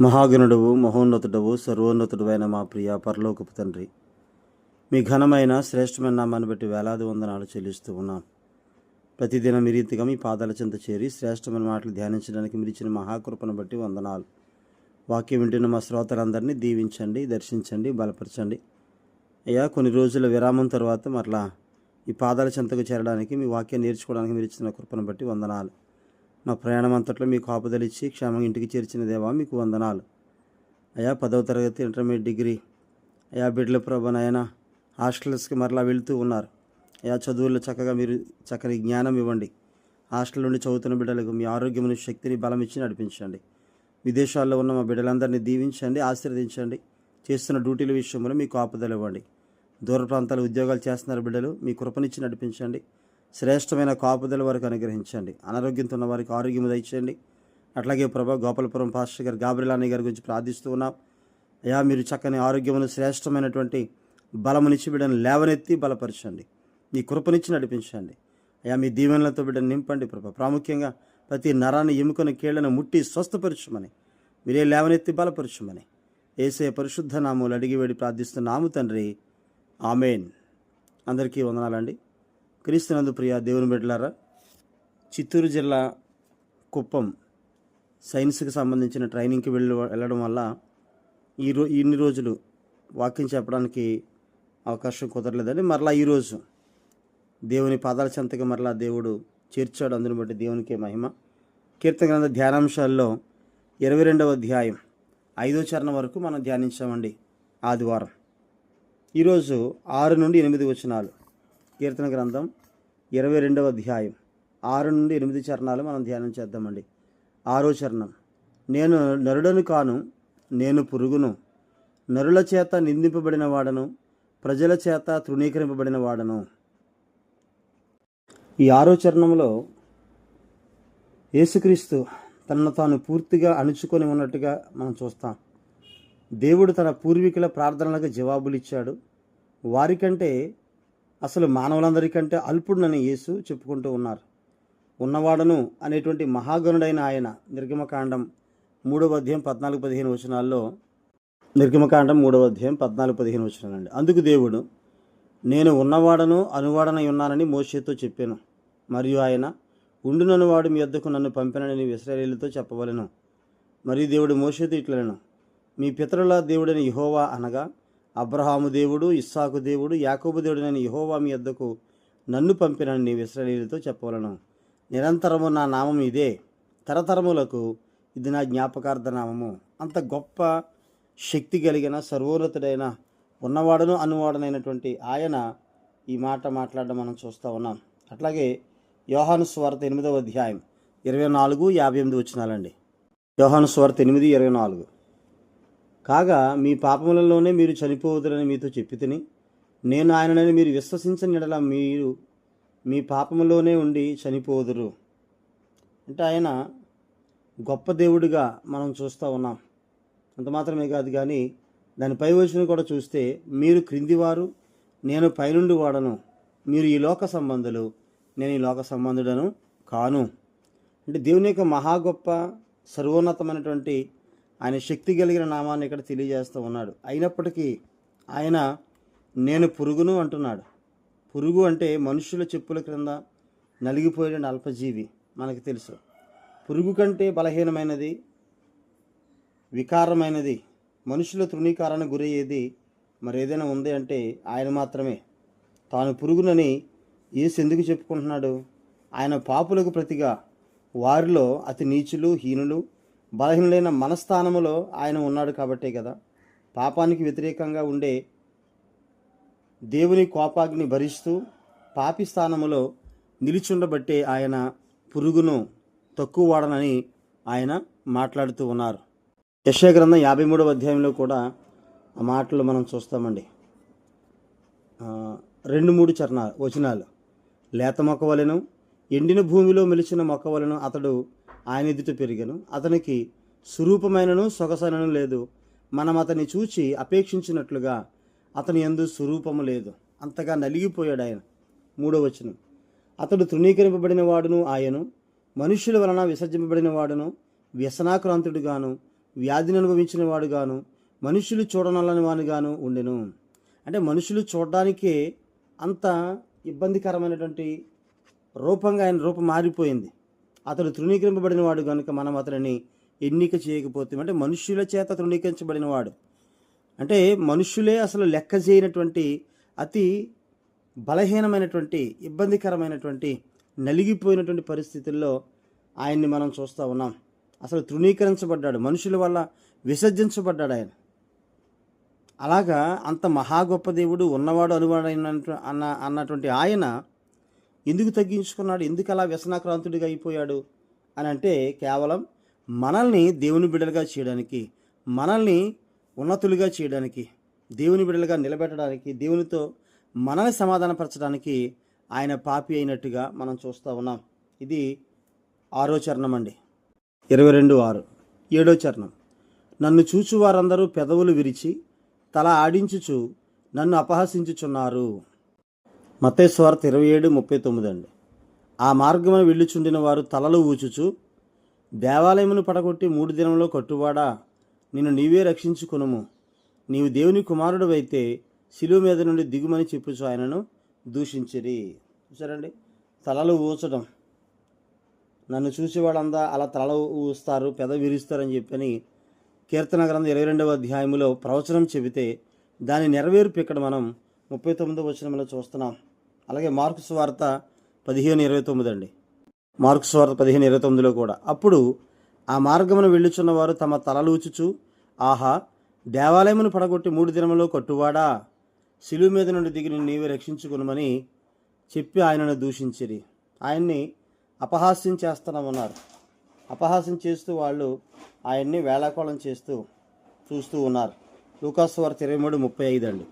మహాగణుడవు మహోన్నతుడవు సర్వోన్నతుడు అయిన మా ప్రియ పరలోకపు తండ్రి మీ ఘనమైన శ్రేష్టమైన నామాన్ని బట్టి వేలాది వందనాలు చెల్లిస్తూ ఉన్నాం ప్రతిదినం మీరీతిగా మీ పాదాల చెంత చేరి శ్రేష్టమైన మాటలు ధ్యానించడానికి మీరు ఇచ్చిన మహాకృపను బట్టి వందనాలు. వాక్యం వింటున్న మా శ్రోతలందరినీ దీవించండి దర్శించండి బలపరచండి. అయ్యా కొన్ని రోజుల విరామం తర్వాత మరలా ఈ పాదాల చెంతకు చేరడానికి మీ వాక్యం నేర్చుకోవడానికి మీరు ఇచ్చిన కృపను బట్టి వందనాలు. మా ప్రయాణం అంతట్లో మీకు ఆపుదలిచ్చి క్షేమంగా ఇంటికి చేర్చిన దేవా మీకు వందనాలు. అయా పదవ తరగతి ఇంటర్మీడియట్ డిగ్రీ. అయా బిడ్డల ప్రభ నాయన హాస్టల్స్కి మరలా వెళుతూ ఉన్నారు. అయా చదువుల్లో చక్కగా మీరు చక్కని జ్ఞానం ఇవ్వండి. హాస్టల్ నుండి చదువుతున్న బిడ్డలకు మీ ఆరోగ్యం శక్తిని బలం ఇచ్చి నడిపించండి. విదేశాల్లో ఉన్న మా బిడ్డలందరినీ దీవించండి ఆశీర్వదించండి. చేస్తున్న డ్యూటీల విషయంలో మీకు ఆపదలు ఇవ్వండి. దూర ప్రాంతాల ఉద్యోగాలు చేస్తున్నారు బిడ్డలు మీ కృపనిచ్చి నడిపించండి. శ్రేష్టమైన కాపుదల వారికి అనుగ్రహించండి. అనారోగ్యంతో ఉన్న వారికి ఆరోగ్యం దయచేయండి. అట్లాగే ప్రభా గోపాలపురం పాస్టర్ గారు గాబ్రిలాని గారి గురించి ప్రార్థిస్తూ ఉన్నాం. అయా మీరు చక్కని ఆరోగ్యమును శ్రేష్టమైనటువంటి బలమునిచ్చి బిడ్డను లేవనెత్తి బలపరచండి. మీ కృపనిచ్చి నడిపించండి. అయా మీ దీవెనలతో బిడ్డను నింపండి ప్రభా. ప్రాముఖ్యంగా ప్రతి నరాన్ని ఎముకను కీళ్ళను ముట్టి స్వస్థపరచమని మీరే లేవనెత్తి బలపరచమని ఏసే పరిశుద్ధ నామూలు అడిగి వేడి ప్రార్థిస్తున్నాము తండ్రి. ఆమెన్. అందరికీ వందనాలండి. క్రీస్తునందు ప్రియ దేవుని బిడ్డలారా చిత్తూరు జిల్లా కుప్పం సైన్స్కి సంబంధించిన ట్రైనింగ్కి వెళ్ళి వెళ్ళడం వల్ల ఈ రో ఇన్ని రోజులు వాక్యం చెప్పడానికి అవకాశం కుదరలేదని మరలా ఈరోజు దేవుని పాదాల చెంతకి మరలా దేవుడు చేర్చాడు. అందుని బట్టి దేవునికే మహిమ. కీర్తన గ్రంథ ధ్యానాంశాల్లో ఇరవై రెండవ అధ్యాయం ఐదో చరణం వరకు మనం ధ్యానించామండి ఆదివారం. ఈరోజు ఆరు నుండి ఎనిమిది వచనాలు. కీర్తన గ్రంథం ఇరవై రెండవ అధ్యాయం. ఆరు నుండి ఎనిమిది చరణాలు మనం ధ్యానం చేద్దామండి. ఆరో చరణం. నేను నరుడను కాను నేను పురుగును. నరుల చేత నిందింపబడిన వాడను ప్రజల చేత తృణీకరింపబడిన వాడను. ఈ ఆరో చరణంలో యేసుక్రీస్తు తనను తాను పూర్తిగా అణుచుకొని ఉన్నట్టుగా మనం చూస్తాం. దేవుడు తన పూర్వీకుల ప్రార్థనలకు జవాబులు ఇచ్చాడు వారికంటే అసలు మానవులందరికంటే అల్పుడునని యేసు చెప్పుకుంటూ ఉన్నారు. ఉన్నవాడను అనేటువంటి మహాగణుడైన ఆయన నిర్గమకాండం మూడవ అధ్యాయం పద్నాలుగు పదిహేను వచనాల్లో నిర్గమకాండం మూడవ అధ్యాయం పద్నాలుగు పదిహేను వచనాలండి. అందుకు దేవుడు నేను ఉన్నవాడను అనువాడనై ఉన్నానని మోషేతో చెప్పాను. మరియు ఆయన ఉండునను వాడు మీ వద్దకు నన్ను పంపినని ఇస్రాయేలీలతో చెప్పవలను. మరియు దేవుడు మోషేతో ఇట్లను మీ పితరుల దేవుడని యహోవా అనగా అబ్రహాము దేవుడు ఇస్సాకు దేవుడు యాకోబు దేవుడైన యహోవా మీ వద్దకు నన్ను పంపినని నీ ఇస్రాయేలీలతో చెప్పవలను. నిరంతరము నా నామం ఇదే. తరతరములకు ఇది నా జ్ఞాపకార్థ నామము. అంత గొప్ప శక్తి కలిగిన సర్వోన్నతుడైన ఉన్నవాడును అనువాడనైనటువంటి ఆయన ఈ మాట మాట్లాడడం మనం చూస్తూ ఉన్నాం. అట్లాగే యోహాను స్వార్త ఎనిమిదవ అధ్యాయం ఇరవై నాలుగు యాభై ఎనిమిది వచ్చినాలండి యోహాను స్వార్త ఎనిమిది ఇరవై నాలుగు. కాగా మీ పాపములలోనే మీరు చనిపోవద్దని మీతో చెప్పితిని నేను ఆయనని మీరు విశ్వసించని ఎడల మీరు మీ పాపములోనే ఉండి చనిపోదురు. అంటే ఆయన గొప్ప దేవుడిగా మనం చూస్తూ ఉన్నాం. అంత మాత్రమే కాదు కానీ దాని పై వచ్చిన కూడా చూస్తే మీరు క్రిందివారు నేను పైనుండి వాడను. మీరు ఈ లోక సంబంధులు నేను ఈ లోక సంబంధుడను కాను. అంటే దేవుని యొక్క మహా గొప్ప సర్వోన్నతమైనటువంటి ఆయన శక్తి కలిగిన నామాన్ని ఇక్కడ తెలియజేస్తూ ఉన్నాడు. అయినప్పటికీ ఆయన నేను పురుగును అంటున్నాడు. పురుగు అంటే మనుషుల చెప్పుల క్రింద నలిగిపోయిన అల్పజీవి మనకు తెలుసు. పురుగు కంటే బలహీనమైనది వికారమైనది మనుషుల తృణీకారానికి గురయ్యేది మరి ఏదైనా ఉంది అంటే ఆయన మాత్రమే. తాను పురుగునని ఏసు ఎందుకు చెప్పుకుంటున్నాడు? ఆయన పాపులకు ప్రతిగా వారిలో అతి నీచులు హీనులు బలహీనులైన మనస్థానములో ఆయన ఉన్నాడు కాబట్టే కదా. పాపానికి వ్యతిరేకంగా ఉండే దేవుని కోపాగ్ని భరిస్తూ పాపి స్థానములో నిలిచుండబట్టే ఆయన పురుగును తక్కువ వాడనని ఆయన మాట్లాడుతూ ఉన్నారు. యశయ గ్రంథం యాభై మూడవ అధ్యాయంలో కూడా ఆ మాటలు మనం చూస్తామండి. రెండు మూడు చరణ వచనాలు. లేత మొక్క వలెను ఎండిన భూమిలో మెలిచిన మొక్క వలెను అతడు ఆయన ఎదుట పెరిగను. అతనికి స్వరూపమైనను సొగసైనను లేదు. మనం అతన్ని చూచి అపేక్షించినట్లుగా అతని ఎందు స్వరూపము లేదు. అంతగా నలిగిపోయాడు ఆయన. మూడో వచనం. అతడు తృణీకరింపబడిన వాడును ఆయను. మనుష్యుల వలన విసర్జింపబడిన వాడును వ్యసనాక్రాంతుడుగాను. వ్యాధిని అనుభవించిన వాడుగాను మనుషులు చూడనల్లని వానిగాను ఉండెను. అంటే మనుషులు చూడడానికే అంత ఇబ్బందికరమైనటువంటి రూపంగా ఆయన రూపం మారిపోయింది. అతడు తృణీకరింపబడిన వాడు కనుక మనం అతనిని ఎన్నిక చేయకపోతే అంటే మనుష్యుల చేత తృణీకరించబడిన వాడు అంటే మనుష్యులే అసలు లెక్క చేయనటువంటి అతి బలహీనమైనటువంటి ఇబ్బందికరమైనటువంటి నలిగిపోయినటువంటి పరిస్థితుల్లో ఆయన్ని మనం చూస్తూ ఉన్నాం. అసలు తృణీకరించబడ్డాడు. మనుషుల వల్ల విసర్జించబడ్డాడు ఆయన. అలాగా అంత మహా గొప్ప దేవుడు ఉన్నవాడు అనువాడైన అన్న అన్నటువంటి ఆయన ఎందుకు తగ్గించుకున్నాడు? ఎందుకు అలా వ్యసనాక్రాంతుడిగా అయిపోయాడు? అని అంటే కేవలం మనల్ని దేవుని బిడ్డలుగా చేయడానికి మనల్ని ఉన్నతులుగా చేయడానికి దేవుని బిడ్డలుగా నిలబెట్టడానికి దేవునితో మనల్ని సమాధానపరచడానికి ఆయన పాపి అయినట్టుగా మనం చూస్తూ ఉన్నాం. ఇది ఆరో చరణం అండి. ఇరవై రెండు ఆరు. ఏడో చరణం. నన్ను చూచు వారందరూ పెదవులు విరిచి తల ఆడించుచు నన్ను అపహసించుచున్నారు. మతేశ్వార్త ఇరవై ఏడు ముప్పై తొమ్మిది అండి. ఆ మార్గమున వెళ్ళుచుండిన వారు తలలు ఊచుచు దేవాలయమును పడగొట్టి మూడు దినంలో కట్టువాడా నిన్ను నీవే రక్షించుకునుము. నీవు దేవుని కుమారుడు అయితే శిలువ మీద నుండి దిగుమని చెప్పుచు ఆయనను దూషించిరి. చూసారండి తలలు ఊచడం. నన్ను చూసి వాళ్ళందా అలా తలలు ఊస్తారు పెద విరుస్తారని చెప్పని కీర్తన గ్రంథం ఇరవై రెండవ అధ్యాయములో ప్రవచనం చెబితే దాని నెరవేర్పు ఇక్కడ మనం ముప్పై తొమ్మిదో వచనంలో చూస్తున్నాం. అలాగే మార్క్స్ వార్త పదిహేను ఇరవై తొమ్మిది అండి. మార్క్స్ వార్త పదిహేను ఇరవై తొమ్మిదిలో కూడా. అప్పుడు ఆ మార్గమును వెళ్ళుచున్న వారు తమ తలలూచుచు ఆహా దేవాలయమును పడగొట్టి మూడు దినములో కట్టువాడా? శిలువు మీద నుండి దిగి నీవే రక్షించుకునమని చెప్పి ఆయనను దూషించిరి. ఆయన్ని అపహాస్యం చేస్తానమన్నారు. అపహాస్యం చేస్తూ వాళ్ళు ఆయన్ని వేళాకోళం చేస్తూ చూస్తూ ఉన్నారు. లూకాస్వార్త ఇరవై మూడు ముప్పై ఐదు అండి.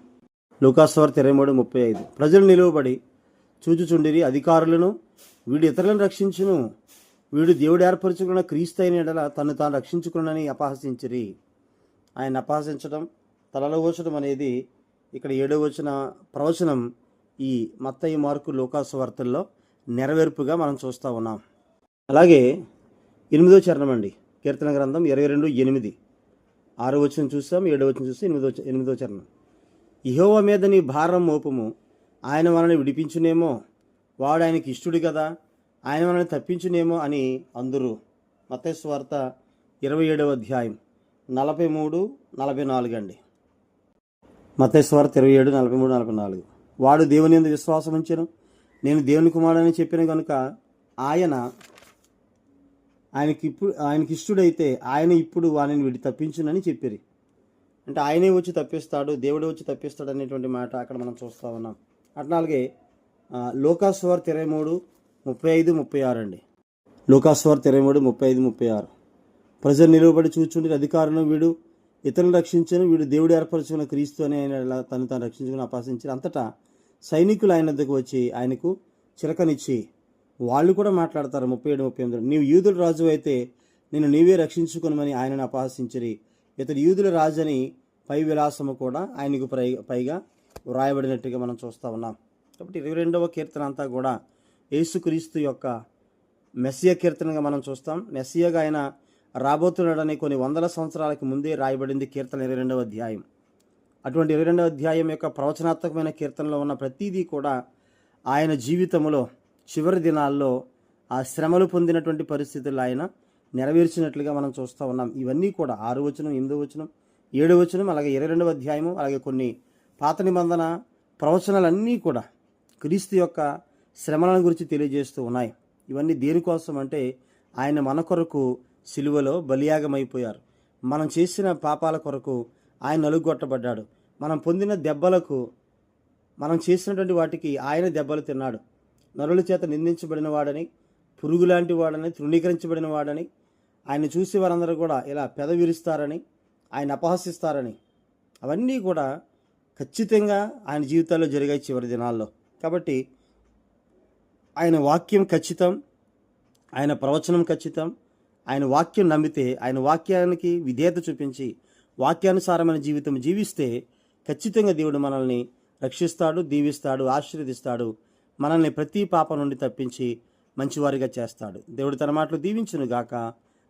లూకాస్వార్త ఇరవై మూడు ముప్పై ఐదు. ప్రజలు నిలువబడి చూచుచుండిరి అధికారులను వీడు ఇతరులను రక్షించును. వీడు దేవుడు ఏర్పరచుకున్న క్రీస్తు అయిన ఎడల తను తాను రక్షించుకున్నని అపహసించిరి. ఆయన అపహసించడం తలలో ఊచడం అనేది ఇక్కడ ఏడో వచ్చిన ప్రవచనం ఈ మత్తయి మార్కు లోకాసువార్తల్లో నెరవేర్పుగా మనం చూస్తూ ఉన్నాం. అలాగే ఎనిమిదో చరణం అండి. కీర్తన గ్రంథం ఇరవై రెండు ఎనిమిది. ఆరో వచ్చిన చూసాం ఏడో వచ్చిన చూస్తే ఎనిమిదో ఎనిమిదో చరణం. ఇహోవ మీద నీ భారం మోపము. ఆయన మనల్ని విడిపించునేమో. వాడు ఆయనకి ఇష్టుడు కదా. ఆయన మనల్ని తప్పించునేమో అని అందరూ. మతేశ్వార్త ఇరవై ఏడవ అధ్యాయం. నలభై మూడు నలభై నాలుగు అండి. మతేశ్వార్త ఇరవై ఏడు నలభై మూడు నలభై నాలుగు. వాడు దేవుని ఎందు విశ్వాసం ఉంచాను. నేను దేవుని కుమారుడని చెప్పిన కనుక ఆయన ఆయనకి ఇప్పుడు ఆయనకి ఇష్టడైతే ఆయన ఇప్పుడు వానిని విడి తప్పించునని చెప్పారు. అంటే ఆయనే వచ్చి తప్పిస్తాడు దేవుడే వచ్చి తప్పిస్తాడు అనేటువంటి మాట అక్కడ మనం చూస్తూ ఉన్నాం. అట్లాగే లోకాస్వార్త ఇరవై మూడు ముప్పై ఐదు ముప్పై ఆరు అండి. లోకాస్వార్త ఇరవై మూడు ముప్పై ఐదు ముప్పై ఆరు. ప్రజలు నిలువబడి చూచుండి అధికారులను వీడు ఇతరులను రక్షించను వీడు దేవుడు ఏర్పరచుకున్న క్రీస్తు అని ఆయన ఇలా తను తాను రక్షించుకుని అపాసించిన అంతటా సైనికులు ఆయన వద్దకు వచ్చి ఆయనకు చిలకనిచ్చి వాళ్ళు కూడా మాట్లాడతారు ముప్పై ఏడు ముప్పై ఎనిమిది నీవు యూదుల రాజు అయితే నేను నీవే రక్షించుకునమని ఆయనను అపహసించిరి ఇతడు యూదుల రాజని పై విలాసము కూడా ఆయనకు పై పైగా వ్రాయబడినట్టుగా మనం చూస్తూ ఉన్నాం. కాబట్టి ఇరవై రెండవ కీర్తన అంతా కూడా యేసుక్రీస్తు యొక్క మెస్సియ కీర్తనగా మనం చూస్తాం. మెస్సియగా ఆయన రాబోతున్నాడని కొన్ని వందల సంవత్సరాలకు ముందే రాయబడింది కీర్తన ఇరవై రెండవ అధ్యాయం. అటువంటి ఇరవై రెండవ అధ్యాయం యొక్క ప్రవచనాత్మకమైన కీర్తనలో ఉన్న ప్రతీదీ కూడా ఆయన జీవితంలో చివరి దినాల్లో ఆ శ్రమలు పొందినటువంటి పరిస్థితుల్లో ఆయన నెరవేర్చినట్లుగా మనం చూస్తూ ఉన్నాం. ఇవన్నీ కూడా ఆరు వచనం ఎనిమిదో వచనం ఏడు వచనం అలాగే ఇరవై రెండవ అధ్యాయము అలాగే కొన్ని పాత నిబంధన ప్రవచనాలన్నీ కూడా క్రీస్తు యొక్క శ్రమలను గురించి తెలియజేస్తూ ఉన్నాయి. ఇవన్నీ దేనికోసం అంటే ఆయన మన కొరకు సిలువలో బలియాగమైపోయారు. మనం చేసిన పాపాల కొరకు ఆయన నలుగొట్టబడ్డాడు. మనం పొందిన దెబ్బలకు మనం చేసినటువంటి వాటికి ఆయన దెబ్బలు తిన్నాడు. నరుల చేత నిందించబడిన వాడని పురుగు లాంటి వాడని తృణీకరించబడిన వాడని ఆయన చూసి వారందరూ కూడా ఇలా పెదవిరుస్తారని ఆయన అపహసిస్తారని అవన్నీ కూడా ఖచ్చితంగా ఆయన జీవితాల్లో జరిగాయి చివరి దినాల్లో. కాబట్టి ఆయన వాక్యం ఖచ్చితం ఆయన ప్రవచనం ఖచ్చితం ఆయన వాక్యం నమ్మితే ఆయన వాక్యానికి విధేయత చూపించి వాక్యానుసారమైన జీవితం జీవిస్తే ఖచ్చితంగా దేవుడు మనల్ని రక్షిస్తాడు దీవిస్తాడు ఆశీర్వదిస్తాడు మనల్ని ప్రతి పాప నుండి తప్పించి మంచివారిగా చేస్తాడు. దేవుడు తన మాటలు దీవించును గాక